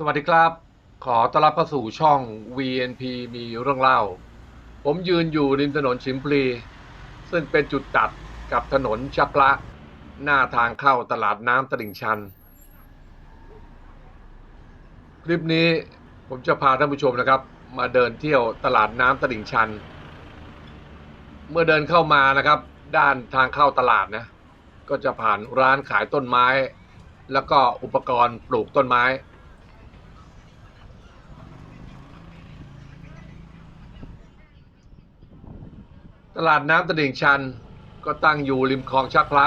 สวัสดีครับ ขอต้อนรับเข้าสู่ช่อง VNP มีเรื่องเล่า ผมยืนอยู่ริมถนนชิมพลี ซึ่งเป็นจุดตัดกับถนนชักละหน้าทางเข้าตลาดน้ำตลิ่งชัน คลิปนี้ผมจะพาท่านผู้ชมนะครับ มาเดินเที่ยวตลาดน้ำตลิ่งชัน เมื่อเดินเข้ามานะครับ ด้านทางเข้าตลาดนะ ก็จะผ่านร้านขายต้นไม้ แล้วก็อุปกรณ์ปลูกต้นไม้ ตลาดน้ำตลิ่งชันก็ตั้งอยู่ริมคลองชักพระ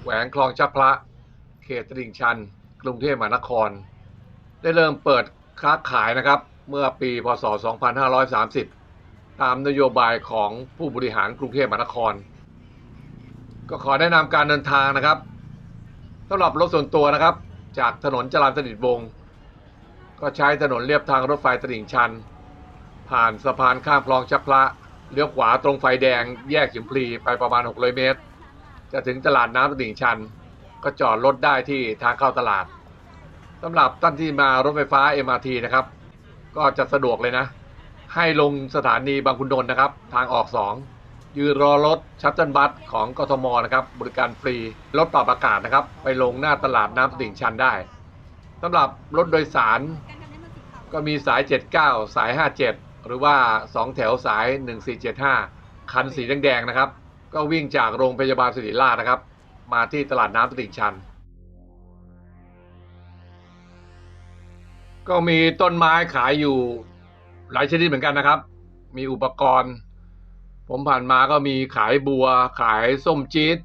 แขวงคลองชักพระ เขตตลิ่งชัน กรุงเทพมหานคร ได้เริ่มเปิดค้าขายนะครับ เมื่อปีพศ 2530 ตามนโยบายของผู้บริหารกรุงเทพมหานคร ก็ขอแนะนำการเดินทางนะครับสำหรับรถส่วนตัวนะครับ จากถนนจรัญสนิทวงศ์ก็ใช้ถนนเลียบทางรถไฟตลิ่งชัน ผ่านสะพานข้ามคลองชักพระ เลี้ยวขวาตรงไฟแดงแยกฉิมพลีไปประมาณ 600 เมตร จะถึงตลาดน้ำตลิ่งชัน ก็จอดรถได้ที่ทางเข้าตลาดสำหรับท่านที่มารถไฟฟ้า MRT นะครับ ก็จะสะดวกเลยนะ ให้ลงสถานีบางขุนนนท์นะครับ ทางออก 2 ยืนรอรถชัตเติลบัสของกทมนะครับ บริการฟรีรถปรับอากาศนะครับ ไปลงหน้าตลาดน้ำตลิ่งชันได้สำหรับรถโดยสารก็มีสาย 79 สาย 57 หรือว่า 2 แถวสาย 1475 คันสีแดงๆนะครับ ก็วิ่งจากโรงพยาบาลสิริราชนะครับ มาที่ตลาดน้ำตลิ่งชัน ก็มีต้นไม้ขายอยู่หลายชนิดเหมือนกันนะครับ มีอุปกรณ์ ผมผ่านมาก็มีขายบัว ขายส้มจี๊ด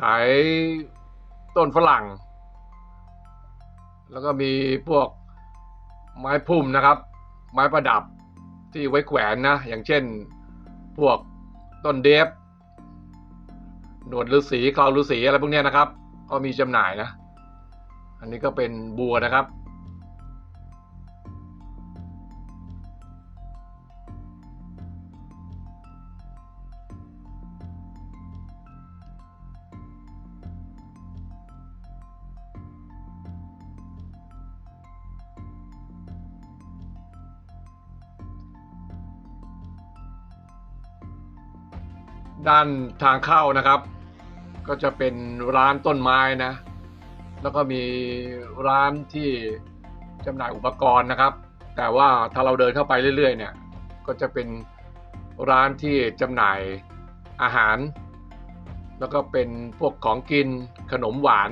ขายต้นฝรั่ง แล้วก็มีพวกไม้พุ่มนะครับ ไม้ประดับที่ไว้แขวนนะ อย่างเช่นพวกต้นเดฟหนวดฤาษีคลาวฤาษีอะไรพวกนี้นะครับ ก็มีจำหน่ายนะ อันนี้ก็เป็นบัวนะครับ ด้านทางเข้านะครับ ก็จะเป็นร้านต้นไม้นะ แล้วก็มีร้านที่จำหน่ายอุปกรณ์นะครับ แต่ว่าถ้าเราเดินเข้าไปเรื่อยๆ เนี่ย ก็จะเป็นร้านที่จำหน่ายอาหาร แล้วก็เป็นพวกของกินขนมหวาน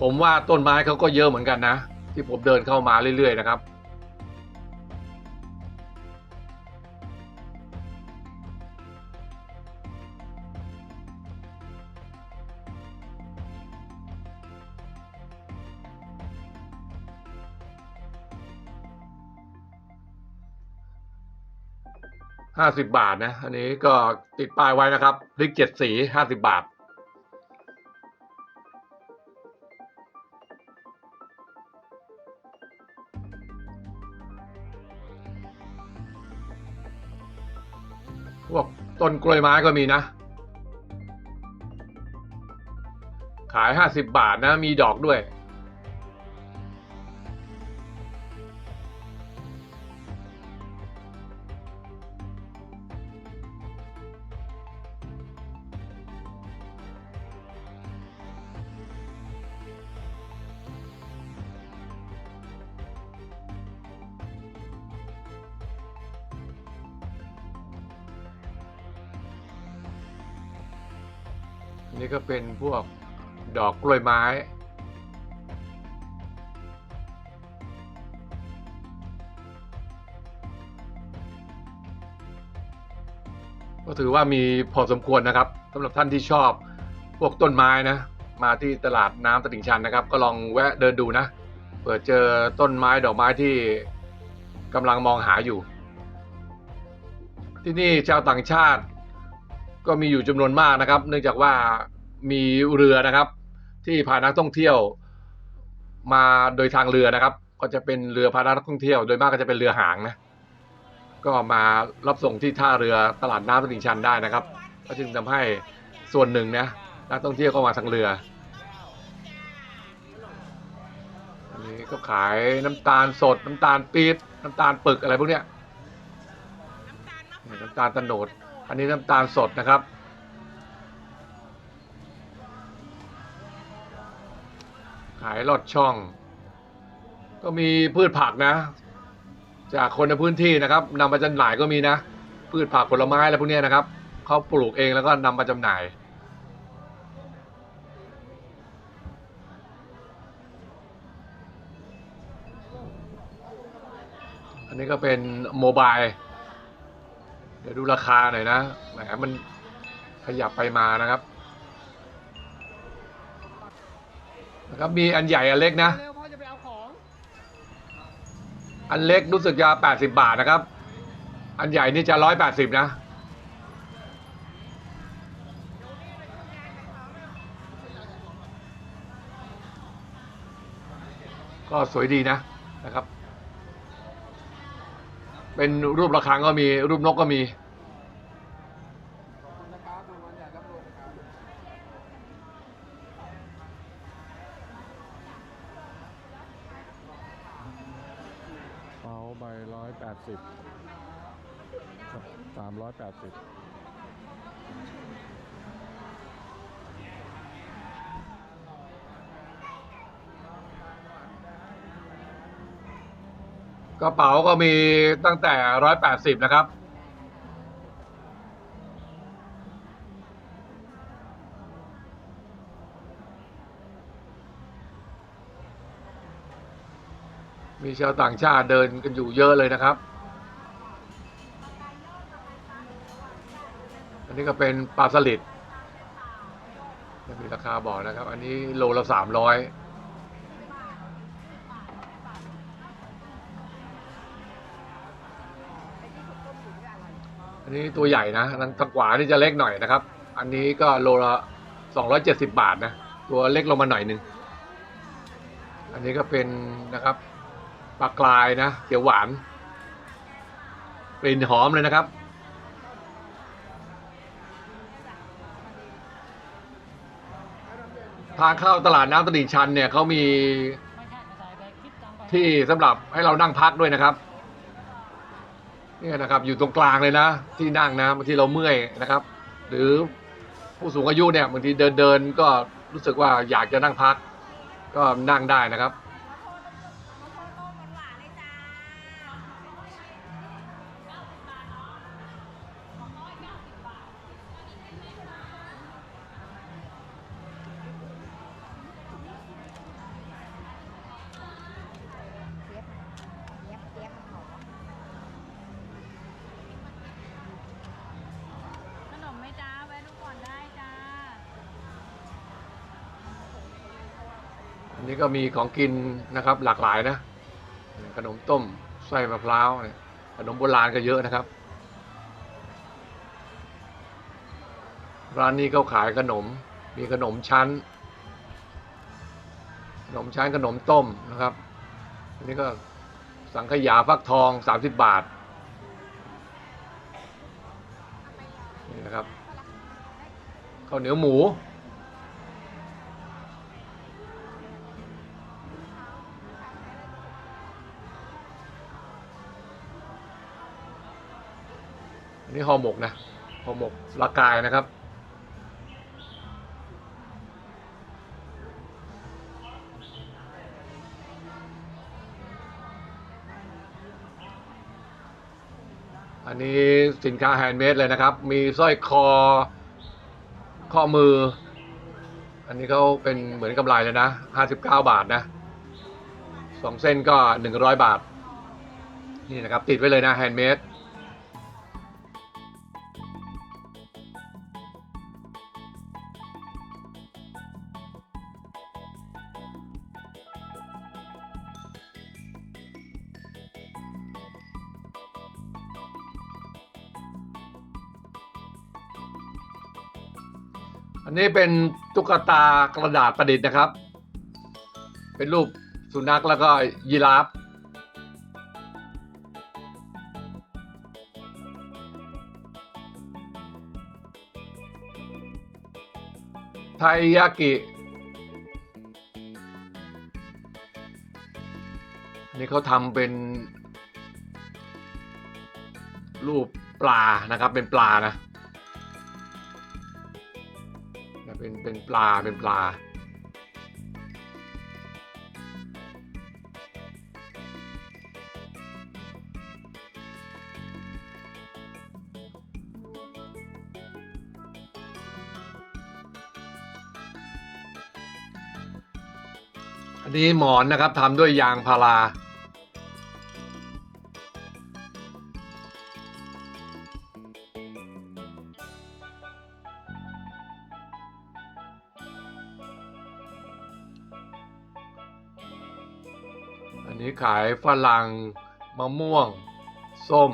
ผมว่าต้นไม้เขาก็เยอะเหมือนกันนะ ที่ผมเดินเข้ามาเรื่อยๆนะครับ ห้าสิบบาทนะ อันนี้ก็ติดป้ายไว้นะครับพริกเจ็ดสีห้าสิบบาท พวกต้นกล้วยไม้ก็มีนะ ขายห้าสิบบาทนะ มีดอกด้วย นี่ก็เป็นพวกดอกกล้วยไม้ ก็ถือว่ามีพอสมควรนะครับสำหรับท่านที่ชอบพวกต้นไม้นะ มาที่ตลาดน้ำตลิ่งชันนะครับ ก็ลองแวะเดินดูนะเผื่อเจอต้นไม้ดอกไม้ที่กำลังมองหาอยู่ ที่นี่ชาวต่างชาติก็มีอยู่จำนวนมากนะครับ เนื่องจากว่า มีเรือนะครับ ที่พานักท่องเที่ยวมาโดยทางเรือนะครับ ก็จะเป็นเรือพานักท่องเที่ยว โดยมากก็จะเป็นเรือหางนะ ก็มารับส่งที่ท่าเรือตลาดน้ำตลิ่งชันได้นะครับ ก็จึงทำให้ส่วนหนึ่งนะนักท่องเที่ยวก็มาทางเรืออันนี้ก็ขายน้ำตาลสด น้ำตาลปี๊บน้ำตาลปึกอะไรพวกเนี้ยนี่น้ำตาลตะโนด อันนี้น้ำตาลสดนะครับายลอดช่อง ก็มีพืชผักนะ จากคนในพื้นที่นะครับนำมาจำหน่ายก็มีนะ พืชผักผลไม้อะไรพวกนี้นะครับเขาปลูกเองแล้วก็นำมาจำหน่ายอันนี้ก็เป็นโมบายเดี๋ยวดูราคาหน่อยนะแหมมันขยับไปมานะครับ นะครับมีอันใหญ่อันเล็กนะ เร็วพ่อจะไปเอาของอันเล็กรู้สึกจะแปดสิบาทนะครับ อันใหญ่นี่จะร้อยแปดสิบนะ ก็สวยดีนะนะครับ เป็นรูประฆังก็มีรูปนกก็มี นะครับรางวัลใหญ่รับรองครับ เป๋าใบร้อยแปดสิบสามร้อยแปดสิบ กระเป๋าก็มีตั้งแต่ร้อยแปดสิบนะครับ มีชาวต่างชาติเดินกันอยู่เยอะเลยนะครับ อันนี้ก็เป็นปลาสลิดมีราคาบอกนะครับ อันนี้โลละสามร้อย อันนี้ตัวใหญ่นะทางทางขวานี่จะเล็กหน่อยนะครับ อันนี้ก็โลละสองร้อยเจ็ดสิบาทนะ ตัวเล็กลงมาหน่อยหนึ่ง อันนี้ก็เป็นนะครับปลากรายนะเขียวหวานกลิ่นหอมเลยนะครับ ทางเข้าตลาดน้ำตลิ่งชันเนี่ยเขามีที่สำหรับให้เรานั่งพักด้วยนะครับ เนี่ยนะครับอยู่ตรงกลางเลยนะ ที่นั่งนะบางทีเราเมื่อยนะครับ หรือผู้สูงอายุเนี่ยบางทีเดินเดินก็รู้สึกว่าอยากจะนั่งพัก ก็นั่งได้นะครับ นี้ก็มีของกินนะครับหลากหลายนะ ขนมต้มไส้มะพร้าวเนี่ยขนมโบราณก็เยอะนะครับ ร้านนี้เขาขายขนม มีขนมชั้น ขนมชั้นขนมต้มนะครับอันนี้ก็สังขยาฟักทองสามสิบบาทนี่นะครับข้าวเหนียวหมู นนี้ห่อหมกนะห่อหมกลากายนะครับ อันนี้สินค้าแฮนด์เมดเลยนะครับ มีสร้อยคอ ข้อมือ อันนี้เขาเป็นเหมือนกำไรเลยนะห้าสิบเก้าบาทนะสองเส้นก็หนึ่งร้อยบาท นี่นะครับ ติดไว้เลยนะแฮนด์เมด นี้เป็นตุ๊กตากระดาษประดิษฐ์นะครับ เป็นรูปสุนัขแล้วก็ยีราฟไทยากินนี้เขาทำเป็น รูปปลานะครับ เป็นปลานะ ปลาเป็นปลา อันนี้หมอนนะครับทำด้วยยางพารา นนี้ขายฝรั่งมะม่วง ส้ม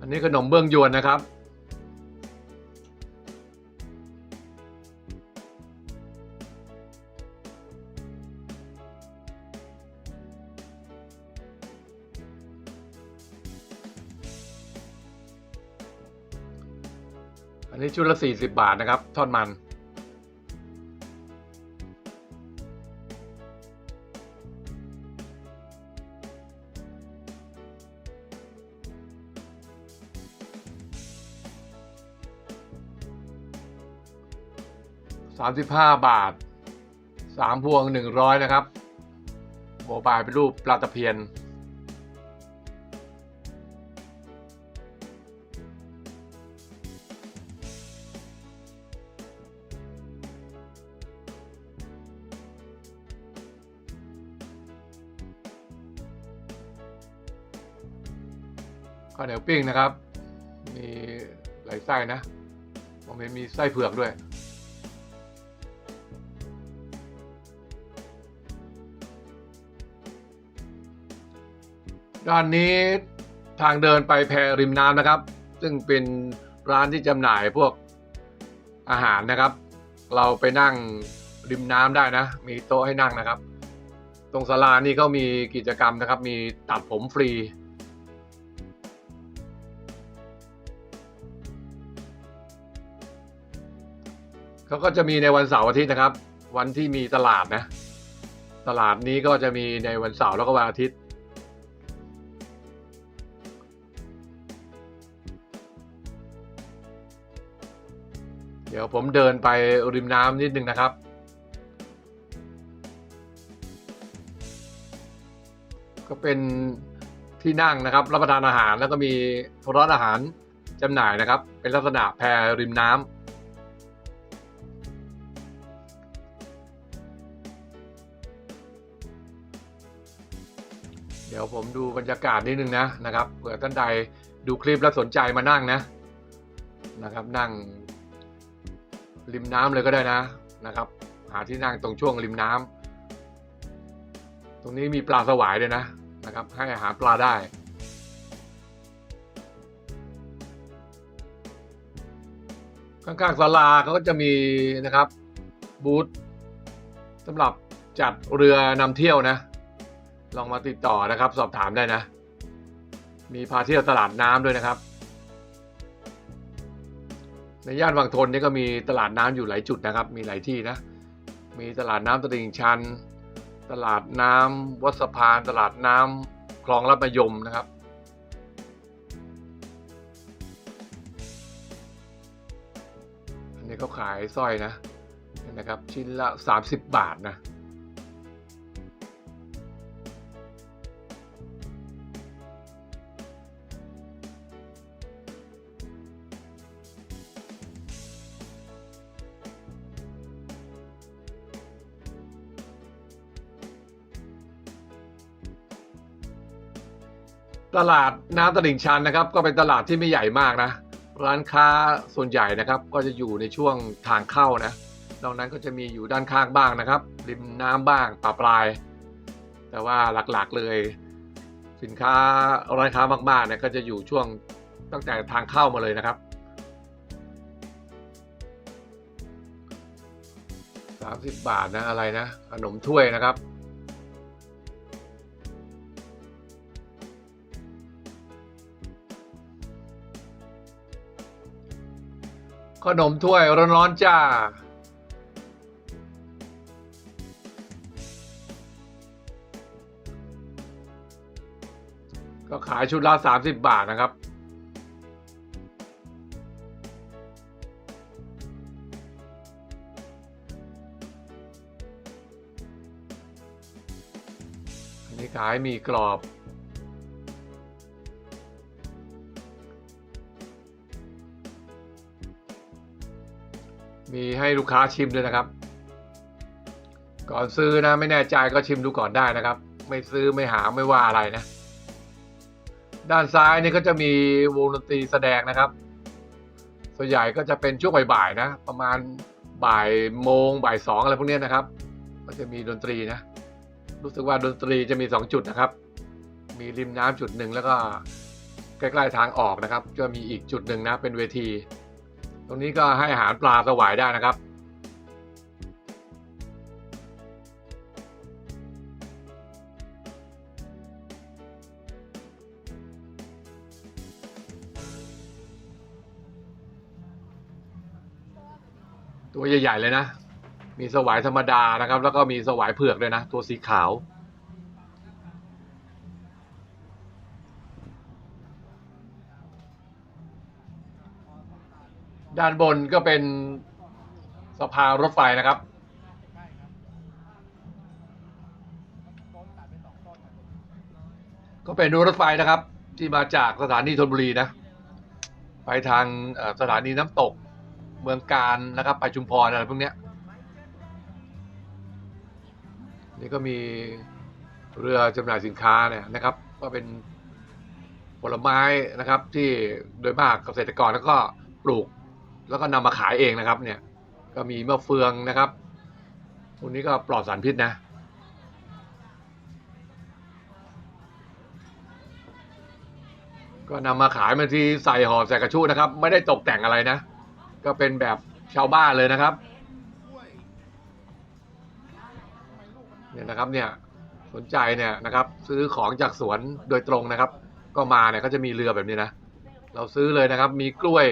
อันนี้ขนมเบื้องยวนนะครับ นี้ชุดละ 40 บาทนะครับทอดมัน35บห้าบาท3พวง100นะครับ โมบายเป็นรูปปลาตะเพียน เหนียวปิ้งนะครับ มีหลายไส้นะผมเห็นมีไส้เผือกด้วย ด้านนี้ทางเดินไปแพริมน้ำนะครับ ซึ่งเป็นร้านที่จำหน่ายพวกอาหารนะครับ เราไปนั่งริมน้ำได้นะ มีโต๊ะให้นั่งนะครับ ตรงศาลานี่เขามีกิจกรรมนะครับ มีตัดผมฟรี เขาก็จะมีในวันเสาร์อาทิตย์นะครับ วันที่มีตลาดนะ ตลาดนี้ก็จะมีในวันเสาร์แล้วก็วันอาทิตย์ เดี๋ยวผมเดินไปริมน้ำนิดนึงนะครับก็เป็นที่นั่งนะครับ รับประทานอาหารแล้วก็มีร้านอาหารจำหน่ายนะครับ เป็นลักษณะแพริมน้ำ เดี๋ยวผมดูบรรยากาศนิดนึงนะนะครับเผื่อท่านใดดูคลิปแล้วสนใจมานั่งนะนะครับ นั่ง ริมน้ำเลยก็ได้นะนะครับ หาที่นั่งตรงช่วงริมน้ำตรงนี้มีปลาสวายด้วยนะนะครับ ให้อาหารปลาได้ข้างๆศาลาเขาก็จะมีนะครับบูธสำหรับจัดเรือนำเที่ยวนะ ลองมาติดต่อนะครับ สอบถามได้นะ มีพาเที่ยวตลาดน้ำด้วยนะครับ ในย่านวังทนนี่ก็มีตลาดน้ำอยู่หลายจุดนะครับ มีหลายที่นะ มีตลาดน้ำตลิ่งชัน ตลาดน้ำวัดสะพาน ตลาดน้ำคลองลัดมะยมนะครับอันนี้เขาขายสร้อยนะนนะครับ ชิ้นละ 30 บาทนะ ตลาดน้ำตลิ่งชันนะครับ ก็เป็นตลาดที่ไม่ใหญ่มากนะ ร้านค้าส่วนใหญ่นะครับ ก็จะอยู่ในช่วงทางเข้านะนอกนั้นก็จะมีอยู่ด้านข้างบ้างนะครับ ริมน้ำบ้างปะปลาย แต่ว่าหลักๆเลย สินค้าร้านค้ามากๆเนี่ยก็จะอยู่ช่วงตั้งแต่ทางเข้ามาเลยนะครับสามสิบบาทนะอะไรนะขนมถ้วยนะครับ ขนมถ้วยร้อนๆจ้า ก็ขายชุดละ 30 บาทนะครับ อันนี้ขายมีกรอบ มีให้ลูกค้าชิมด้วยนะครับ ก่อนซื้อนะไม่แน่ใจก็ชิมดูก่อนได้นะครับ ไม่ซื้อไม่หาไม่ว่าอะไรนะ ด้านซ้ายนี่ก็จะมีวงดนตรีแสดงนะครับ ส่วนใหญ่ก็จะเป็นช่วงบ่ายๆนะ ประมาณบ่ายโมงบ่ายสองอะไรพวกนี้นะครับ ก็จะมีดนตรีนะ รู้สึกว่าดนตรีจะมีสองจุดนะครับ มีริมน้ำจุดหนึ่งแล้วก็ใกล้ๆทางออกนะครับ จะมีอีกจุดหนึ่งนะเป็นเวที ตรงนี้ก็ให้อาหารปลาสวายได้นะครับ ตัวใหญ่ ๆ เลยนะ มีสวายธรรมดานะครับ แล้วก็มีสวายเผือกด้วยนะ ตัวสีขาว ด้านบนก็เป็นสะพานรถไฟนะครับ ก็เป็นรถไฟนะครับ ที่มาจากสถานีธนบุรีนะ ไปทางสถานีน้ำตกเมืองการนะครับ ไปชุมพรอะไรพวกเนี้ยนี่ก็มีเรือจำหน่ายสินค้าเนี่ยนะครับ ก็เป็นผลไม้นะครับที่โดยมากเกษตรกรแล้วก็ปลูก แล้วก็นำมาขายเองนะครับ เนี่ย ก็มีมะเฟืองนะครับพวกนี้ก็ปลอดสารพิษนะก็นำมาขายบางทีใส่ห่อใส่กระชู้นะครับ ไม่ได้ตกแต่งอะไรนะ ก็เป็นแบบชาวบ้านเลยนะครับเนี่ยนะครับเนี่ยสนใจเนี่ยนะครับ ซื้อของจากสวนโดยตรงนะครับ ก็มาเนี่ยก็จะมีเรือแบบนี้นะ เราซื้อเลยนะครับ มีกล้วย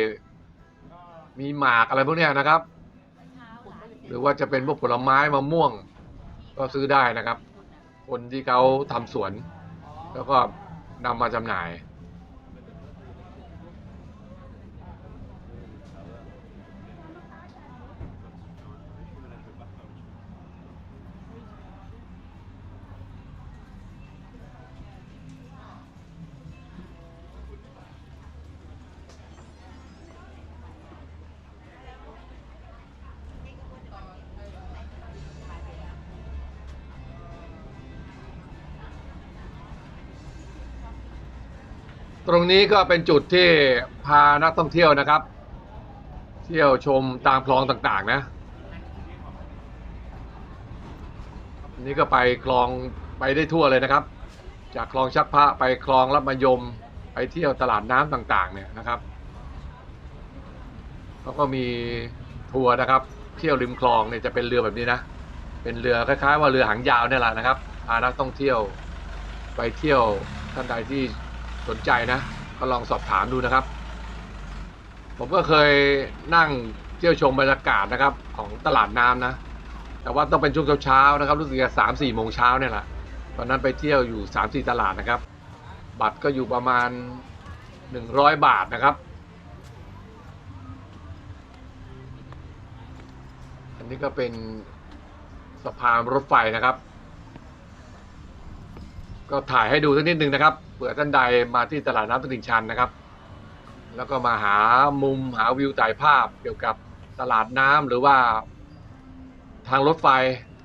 มีหมากอะไรพวกเนี้ยนะครับ หรือว่าจะเป็นพวกผลไม้มะม่วง ก็ซื้อได้นะครับ คนที่เขาทำสวน แล้วก็นำมาจำหน่าย ตรงนี้ก็เป็นจุดที่พานักท่องเที่ยวนะครับ เที่ยวชมตามคลองต่างๆ นะนนี้ก็ไปคลองไปได้ทั่วเลยนะครับ จากคลองชักพระไปคลองรับมยมไปเที่ยวตลาดน้ำต่างๆ เนี่ยนะครับแล้วก็มีทัวร์นะครับ เที่ยวริมคลองเนี่ยจะเป็นเรือแบบนี้นะ เป็นเรือคล้ายๆ ว่าเรือหางยาวเนี่ยแหละนะครับพานักท่องเที่ยวไปเที่ยวท่านใดที่ สนใจนะก็ลองสอบถามดูนะครับ ผมก็เคยนั่งเที่ยวชมบรรยากาศนะครับ ของตลาดน้ำนะ แต่ว่าต้องเป็นช่วงเช้าๆนะครับรู้สึกจะสามสี่โมงเช้าเนี่ยแหละตอนนั้นไปเที่ยวอยู่สามสี่ตลาดนะครับ บัตรก็อยู่ประมาณหนึ่งร้อยบาทนะครับอันนี้ก็เป็นสะพานรถไฟนะครับ ก็ถ่ายให้ดูสักนิดนึงนะครับ เผื่อท่านใดมาที่ตลาดน้ำตลิ่งชันนะครับ แล้วก็มาหามุมหาวิวถ่ายภาพเกี่ยวกับตลาดน้ำหรือว่า ทางรถไฟ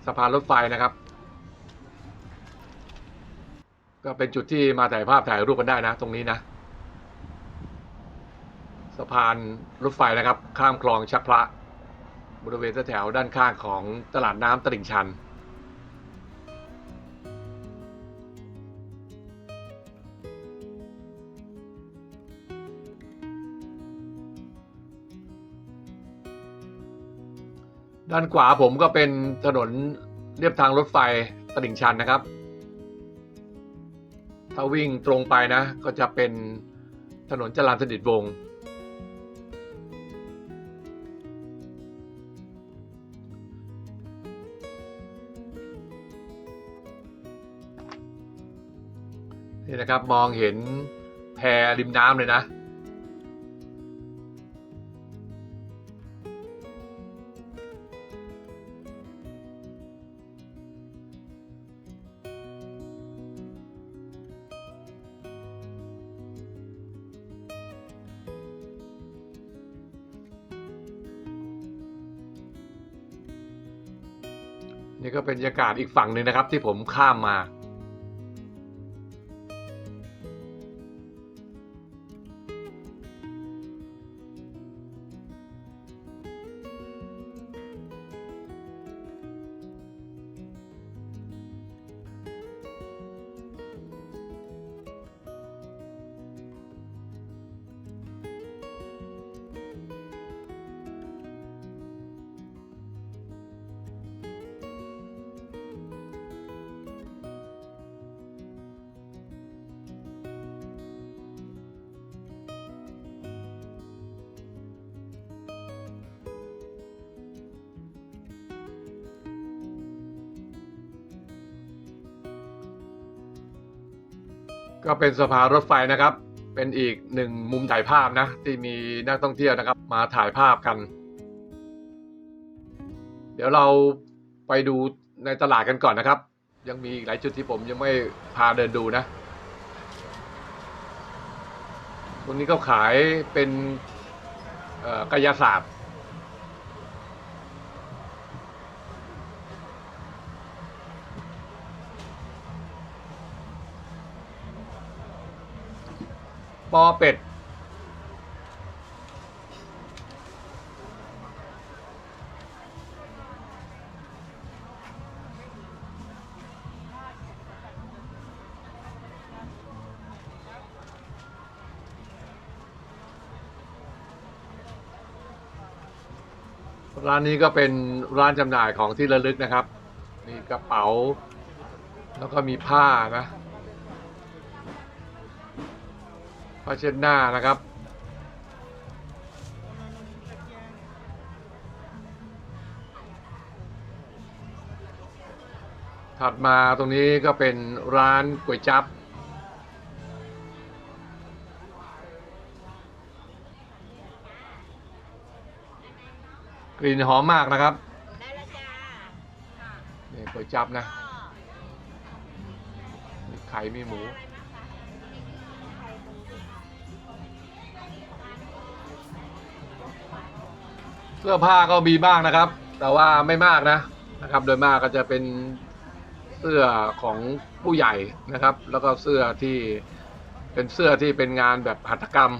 สะพานรถไฟนะครับ ก็เป็นจุดที่มาถ่ายภาพถ่ายรูปกันได้นะ ตรงนี้นะ สะพานรถไฟนะครับ ข้ามคลองชักพระบริเวณแถวด้านข้างของตลาดน้ำตลิ่งชัน ด้านขวาผมก็เป็นถนนเรียบทางรถไฟตลิ่งชันนะครับ ถ้าวิ่งตรงไปนะ ก็จะเป็นถนนจรัญสนิทวงศ์นี่นะครับมองเห็นแพริมน้ำเลยนะ นี่ก็เป็นบรรยากาศอีกฝั่งหนึ่งนะครับ ที่ผมข้ามมา เป็นสะพานรถไฟนะครับ เป็นอีกหนึ่งมุมถ่ายภาพนะ ที่มีนักท่องเที่ยวนะครับ มาถ่ายภาพกัน เดี๋ยวเราไปดูในตลาดกันก่อนนะครับ ยังมีหลายจุดที่ผมยังไม่พาเดินดูนะตรงนี้ก็ขายเป็นกายศาสตร์ ปอเป็ด ร้านนี้ก็เป็นร้านจำหน่ายของที่ระลึกนะครับ มีกระเป๋า แล้วก็มีผ้านะ ผ้าเช็ดหน้านะครับ ถัดมาตรงนี้ก็เป็นร้านก๋วยจั๊บกลิ่นหอมมากนะครับได้ละจ้านี่ก๋วยจั๊บนะมีไข่มีหมู เสื้อผ้าก็มีบ้างนะครับ แต่ว่าไม่มากนะนะครับ โดยมากก็จะเป็นเสื้อของผู้ใหญ่นะครับ แล้วก็เสื้อที่เป็นเสื้อที่เป็นงานแบบหัตถกรรม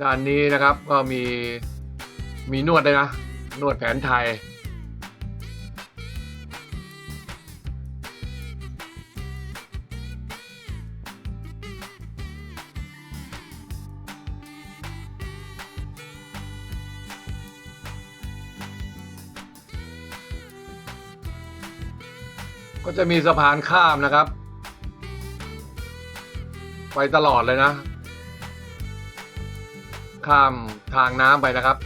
ด้านนี้นะครับก็มี มีนวดด้วยนะ นวดแผนไทย ก็จะมีสะพานข้ามนะครับ ไปตลอดเลยนะ ข้ามทางน้ำไปนะครับ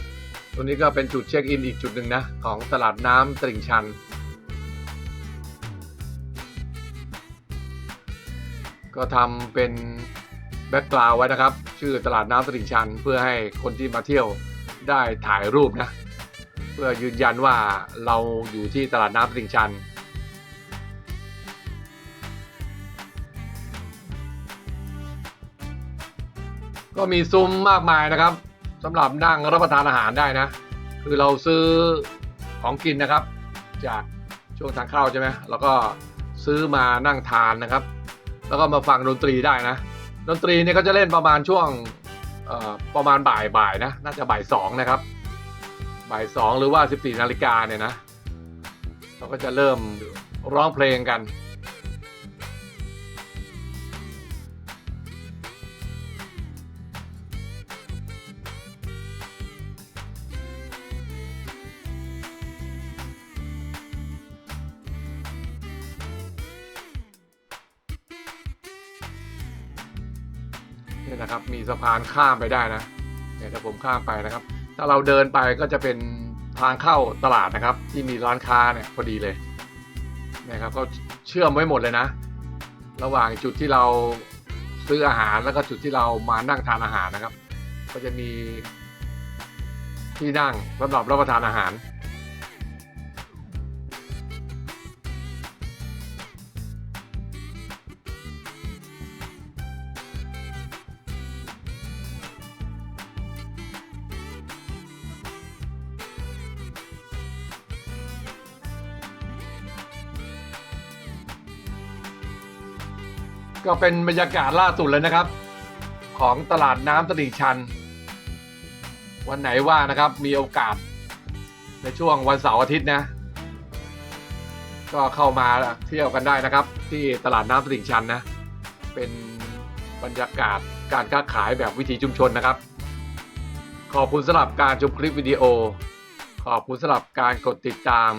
ตรงนี้ก็เป็นจุดเช็คอินอีกจุดหนึ่งนะ ของตลาดน้ำตลิ่งชัน ก็ทำเป็นแบ็กกราวไว้นะครับ ชื่อตลาดน้ำตลิ่งชัน เพื่อให้คนที่มาเที่ยวได้ถ่ายรูปนะ เพื่อยืนยันว่าเราอยู่ที่ตลาดน้ำตลิ่งชันก็มีซุ้มมากมายนะครับ สำหรับนั่งรับประทานอาหารได้นะ คือเราซื้อของกินนะครับ จากช่วงทางเข้าใช่ไหมแล้วก็ซื้อมานั่งทานนะครับ แล้วก็มาฟังดนตรีได้นะ ดนตรีเนี่ยก็จะเล่นประมาณช่วงประมาณบ่ายบ่ายนะ น่าจะบ่ายสองนะครับ บ่ายสองหรือว่า 14นาฬิกาเนี่ยนะ เราก็จะเริ่มร้องเพลงกัน สะพานข้ามไปได้นะเนี่ยถ้าผมข้ามไปนะครับ ถ้าเราเดินไปก็จะเป็นทางเข้าตลาดนะครับ ที่มีร้านค้าเนี่ยพอดีเลยนะครับเขาเชื่อมไว้หมดเลยนะ ระหว่างจุดที่เราซื้ออาหารแล้วก็จุดที่เรามานั่งทานอาหารนะครับ ก็จะมีที่นั่งสำหรับรับประทานอาหาร ก็เป็นบรรยากาศล่าสุดเลยนะครับ ของตลาดน้ำตลิ่งชัน วันไหนว่านะครับมีโอกาส ในช่วงวันเสาร์อาทิตย์นะ ก็เข้ามาเที่ยวกันได้นะครับ ที่ตลาดน้ำตลิ่งชันนะ เป็นบรรยากาศการค้าขายแบบวิถีชุมชนนะครับ ขอบคุณสำหรับการชมคลิปวิดีโอ ขอบคุณสำหรับการกดติดตาม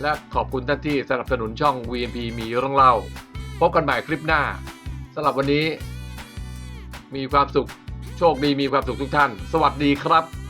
และขอบคุณท่านที่สนับสนุนช่อง VMP มีเรื่องเล่า พบกันใหม่คลิปหน้าสำหรับวันนี้ มีความสุขโชคดีมีความสุขทุกท่าน สวัสดีครับ